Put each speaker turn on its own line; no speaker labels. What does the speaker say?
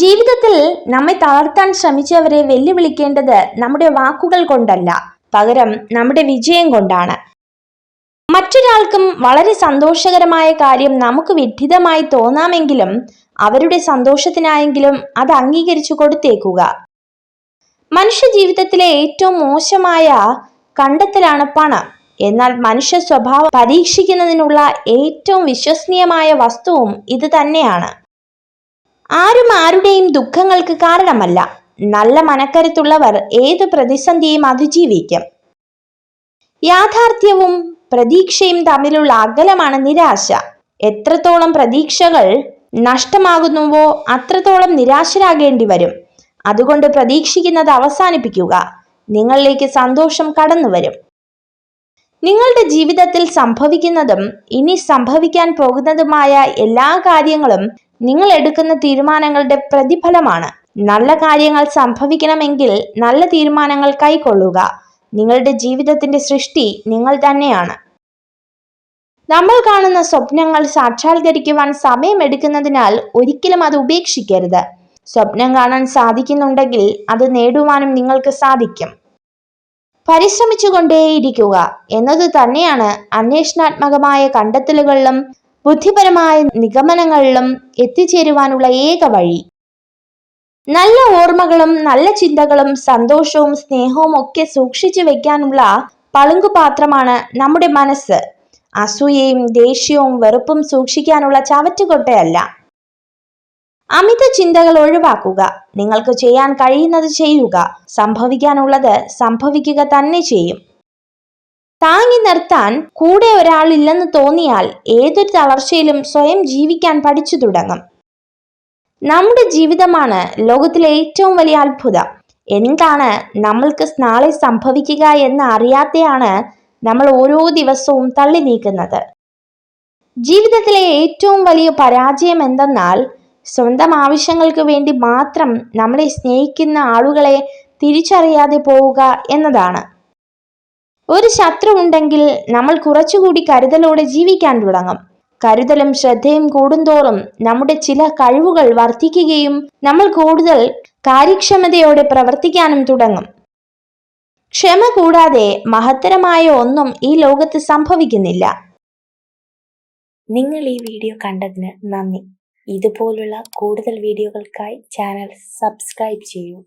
ജീവിതത്തിൽ നമ്മെ തളർത്താൻ ശ്രമിച്ചവരെ വെല്ലുവിളിക്കേണ്ടത് നമ്മുടെ വാക്കുകൾ കൊണ്ടല്ല പകരം നമ്മുടെ വിജയം കൊണ്ടാണ്. മറ്റൊരാൾക്കും വളരെ സന്തോഷകരമായ കാര്യം നമുക്ക് വിഡിതമായി തോന്നാമെങ്കിലും അവരുടെ സന്തോഷത്തിനായെങ്കിലും അത് അംഗീകരിച്ചു കൊടുത്തേക്കുക. മനുഷ്യ ജീവിതത്തിലെ ഏറ്റവും മോശമായ കണ്ടെത്തലാണ് പണം. എന്നാൽ മനുഷ്യ സ്വഭാവം പരീക്ഷിക്കുന്നതിനുള്ള ഏറ്റവും വിശ്വസനീയമായ വസ്തുവും ഇത് തന്നെയാണ്. ആരും ആരുടെയും ദുഃഖങ്ങൾക്ക് കാരണമല്ല. നല്ല മനക്കരുത്തുള്ളവർ ഏത് പ്രതിസന്ധിയും അതിജീവിക്കും. യാഥാർത്ഥ്യവും പ്രതീക്ഷയും തമ്മിലുള്ള അകലമാണ് നിരാശ. എത്രത്തോളം പ്രതീക്ഷകൾ നഷ്ടമാകുന്നുവോ അത്രത്തോളം നിരാശരാകേണ്ടി വരും. അതുകൊണ്ട് പ്രതീക്ഷിക്കുന്നത് അവസാനിപ്പിക്കുക. നിങ്ങളിലേക്ക് സന്തോഷം കടന്നു വരും നിങ്ങളുടെ ജീവിതത്തിൽ സംഭവിക്കുന്നതും ഇനി സംഭവിക്കാൻ പോകുന്നതുമായ എല്ലാ കാര്യങ്ങളും നിങ്ങൾ എടുക്കുന്ന തീരുമാനങ്ങളുടെ പ്രതിഫലമാണ്. നല്ല കാര്യങ്ങൾ സംഭവിക്കണമെങ്കിൽ നല്ല തീരുമാനങ്ങൾ കൈക്കൊള്ളുക. നിങ്ങളുടെ ജീവിതത്തിന്റെ സൃഷ്ടി നിങ്ങൾ തന്നെയാണ്. നമ്മൾ കാണുന്ന സ്വപ്നങ്ങൾ സാക്ഷാത്കരിക്കുവാൻ സമയമെടുക്കുന്നതിനാൽ ഒരിക്കലും അത് ഉപേക്ഷിക്കരുത്. സ്വപ്നം കാണാൻ സാധിക്കുന്നുണ്ടെങ്കിൽ അത് നേടുവാനും നിങ്ങൾക്ക് സാധിക്കും. പരിശ്രമിച്ചുകൊണ്ടേയിരിക്കുക. എന്നത് തന്നെയാണ് അന്വേഷണാത്മകമായ കണ്ടെത്തലുകളിലും ബുദ്ധിപരമായ നിഗമനങ്ങളിലും എത്തിച്ചേരുവാനുള്ള ഏക വഴി. നല്ല ഓർമ്മകളും നല്ല ചിന്തകളും സന്തോഷവും സ്നേഹവും ഒക്കെ സൂക്ഷിച്ചു വെക്കാനുള്ള പളുങ്കുപാത്രമാണ് നമ്മുടെ മനസ്സ്. അസൂയയും ദേഷ്യവും വെറുപ്പും സൂക്ഷിക്കാനുള്ള ചവറ്റുകൊട്ടയല്ല. അമിത ചിന്തകൾ ഒഴിവാക്കുക. നിങ്ങൾക്ക് ചെയ്യാൻ കഴിയുന്നത് ചെയ്യുക. സംഭവിക്കാനുള്ളത് സംഭവിക്കുക തന്നെ ചെയ്യും. താങ്ങി നിർത്താൻ കൂടെ ഒരാളില്ലെന്ന് തോന്നിയാൽ ഏതൊരു തളർച്ചയിലും സ്വയം ജീവിക്കാൻ പഠിച്ചു തുടങ്ങും. നമ്മുടെ ജീവിതമാണ് ലോകത്തിലെ ഏറ്റവും വലിയ അത്ഭുതം. എന്താണ് നമ്മൾക്ക് നാളെ സംഭവിക്കുക എന്ന് അറിയാതെയാണ് നമ്മൾ ഓരോ ദിവസവും തള്ളി നീക്കുന്നത്. ജീവിതത്തിലെ ഏറ്റവും വലിയ പരാജയം എന്തെന്നാൽ സ്വന്തം ആവശ്യങ്ങൾക്ക് വേണ്ടി മാത്രം നമ്മളെ സ്നേഹിക്കുന്ന ആളുകളെ തിരിച്ചറിയാതെ പോവുക എന്നതാണ്. ഒരു ശത്രു ഉണ്ടെങ്കിൽ നമ്മൾ കുറച്ചുകൂടി കരുതലോടെ ജീവിക്കാൻ തുടങ്ങും. കരുതലും ശ്രദ്ധയും കൂടുന്തോറും നമ്മുടെ ചില കഴിവുകൾ വർദ്ധിക്കുകയും നമ്മൾ കൂടുതൽ കാര്യക്ഷമതയോടെ പ്രവർത്തിക്കാനും തുടങ്ങും. ക്ഷമ കൂടാതെ മഹത്തരമായ ഒന്നും ഈ ലോകത്ത് സംഭവിക്കുന്നില്ല.
നിങ്ങൾ ഈ വീഡിയോ കണ്ടതിന് നന്ദി. ഇതുപോലുള്ള കൂടുതൽ വീഡിയോകൾക്കായി ചാനൽ സബ്സ്ക്രൈബ് ചെയ്യൂ.